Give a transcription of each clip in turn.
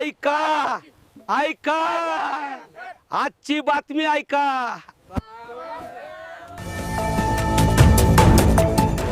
ऐका ऐका. आजची बातमी ऐका.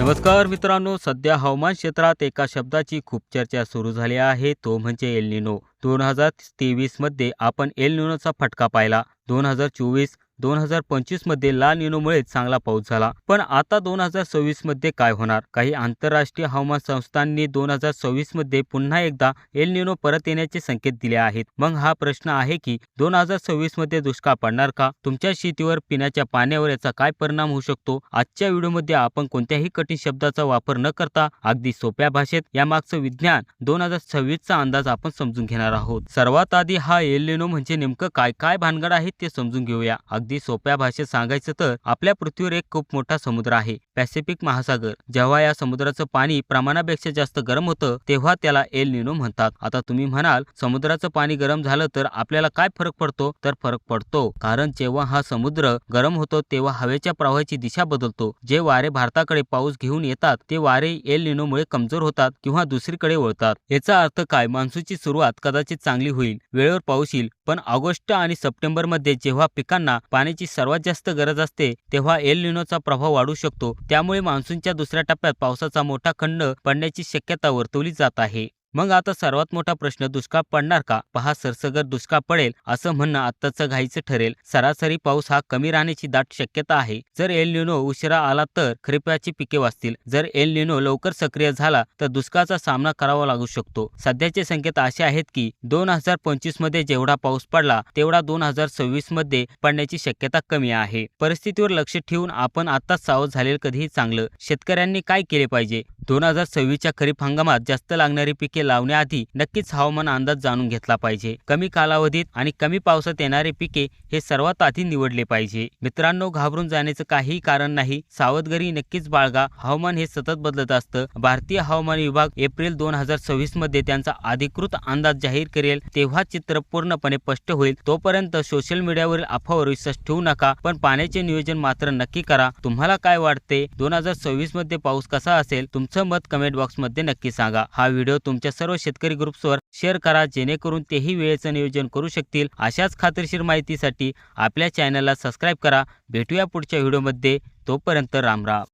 नमस्कार मित्रांनो सध्या हवामान क्षेत्रात एका शब्दाची खूप चर्चा सुरू झाली आहे तो म्हणजे एल निनो. दोन हजार तेवीसमध्ये आपण एल निनोचा फटका पाहिला. दोन हजार चोवीस दोन हजार पंचवीसमध्ये ला निनोमुळे चांगला पाऊस झाला. पण आता दोन हजार सव्वीसमध्ये काय होणार? काही आंतरराष्ट्रीय हवामान संस्थांनी दोन हजार सव्वीसमध्ये पुन्हा एकदा एल निनो परत येण्याचे संकेत दिले आहेत. मग हा प्रश्न आहे की दोन हजार सव्वीसमध्ये दुष्काळ पडणार का? तुमच्या शेतीवर पिण्याच्या पाण्यावर याचा काय परिणाम होऊ शकतो? आजच्या व्हिडिओमध्ये आपण कोणत्याही कठीण शब्दाचा वापर न करता अगदी सोप्या भाषेत यामागचं विज्ञान दोन हजार सव्वीसचा अंदाज आपण समजून घेणार आहोत. सर्वात आधी हा एलिनो म्हणजे नेमकं काय काय भानगड आहे ते समजून घेऊया. अगदी सोप्या भाषेत सांगायचं तर आपल्या पृथ्वीवर एक खूप मोठा समुद्र आहे पॅसिफिक महासागर. जेव्हा या समुद्राचं पाणी प्रमाणापेक्षा जास्त गरम होतं तेव्हा त्याला एल निनो म्हणतात. आता तुम्ही म्हणाल समुद्राचं पाणी गरम झालं तर आपल्याला काय फरक पडतो? तर फरक पडतो कारण जेव्हा हा समुद्र गरम होतो तेव्हा हवेच्या प्रवाहाची दिशा बदलतो. जे वारे भारताकडे पाऊस घेऊन येतात ते वारे एल निनोमुळे कमजोर होतात किंवा दुसरीकडे वळतात. याचा अर्थ काय? मान्सूनची सुरुवात कदाचित चांगली होईल. वेळेवर पाऊस येईल. पण ऑगस्ट आणि सप्टेंबरमध्ये जेव्हा पिकांना पाण्याची सर्वात जास्त गरज असते तेव्हा एल निनोचा प्रभाव वाढू शकतो. त्यामुळे मान्सूनच्या दुसऱ्या टप्प्यात पावसाचा मोठा खंड पडण्याची शक्यता वर्तवली जात आहे. मग आता सर्वात मोठा प्रश्न दुष्काळ पडणार का? पहा सरसगट दुष्काळ पडेल असं म्हणणं आत्ताचं घाईचं ठरेल. सरासरी पाऊस हा कमी राहण्याची दाट शक्यता आहे. जर एल निनो उशिरा आला तर खरीपाची पिके वाचतील. जर एल निनो लवकर सक्रिय झाला तर दुष्काळाचा सामना करावा लागू शकतो. सध्याचे संकेत असे आहेत की दोन हजार पंचवीसमध्ये जेवढा पाऊस पडला तेवढा दोन हजार सव्वीसमध्ये पडण्याची शक्यता कमी आहे. परिस्थितीवर लक्ष ठेवून आपण आताच सावध झालेलं कधीही चांगलं. शेतकऱ्यांनी काय केले पाहिजे? दोन हजार सव्वीसच्या खरीप हंगामात जास्त लागणारी पिके लावण्याआधी नक्कीच हवामान अंदाज जाणून घेतला पाहिजे. कमी कालावधीत आणि कमी पावसात येणारे पिके हे सर्वात आधी निवडले पाहिजे. मित्रांनो घाबरून जाण्याचं काहीही कारण नाही. सावधगिरी नक्कीच बाळगा. हवामान हे सतत बदलत असतं. भारतीय हवामान विभाग एप्रिल दोन हजार सव्वीसमध्ये त्यांचा अधिकृत अंदाज जाहीर करेल. तेव्हा चित्र पूर्णपणे स्पष्ट होईल. तोपर्यंत सोशल मीडियावरील अफवावर विश्वास ठेवू नका. पण पाण्याचे नियोजन मात्र नक्की करा. तुम्हाला काय वाटते? दोन हजार सव्वीसमध्ये पाऊस कसा असेल? तुमचं मत कमेंट बॉक्समध्ये नक्की सांगा. हा व्हिडिओ तुमच्या सर्व शेतकरी ग्रुप्सवर शेअर करा जेणेकरून तेही वेळेचं नियोजन करू शकतील. अशाच खात्रीशीर माहितीसाठी आपल्या चॅनलला सबस्क्राईब करा. भेटूया पुढच्या व्हिडिओमध्ये. तोपर्यंत रामराम